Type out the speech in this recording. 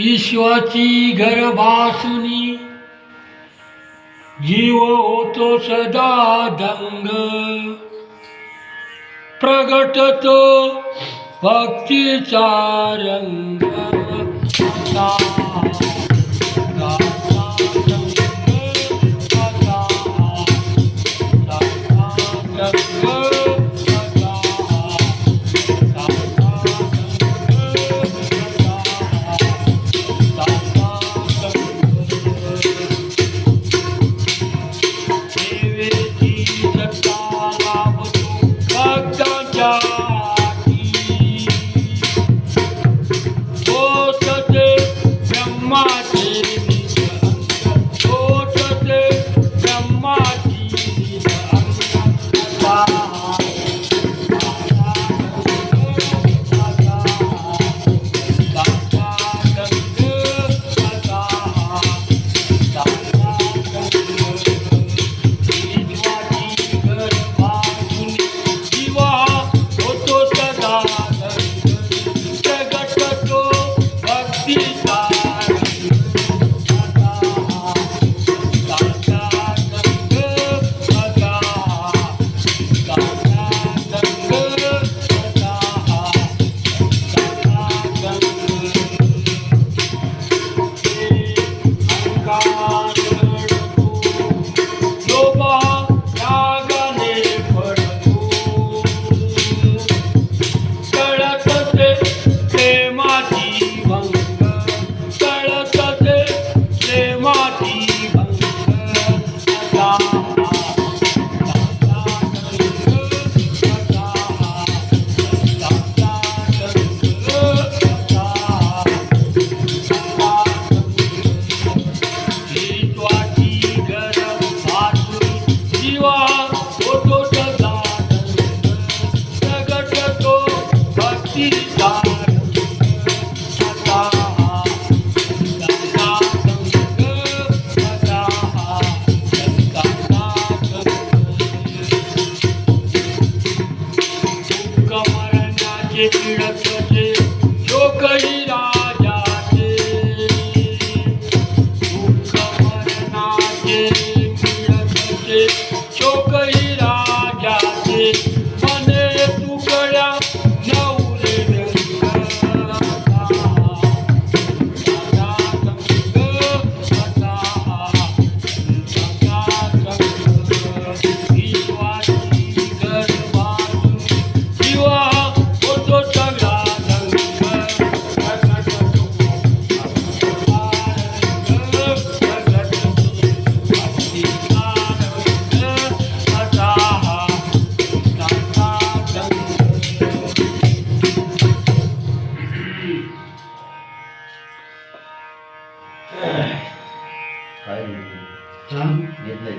ईश्वाची गर्भासुनी जीव होतो सदा दंग. प्रगटतो भक्तीचा रंग. でキラ紹介。नाही घेतलंय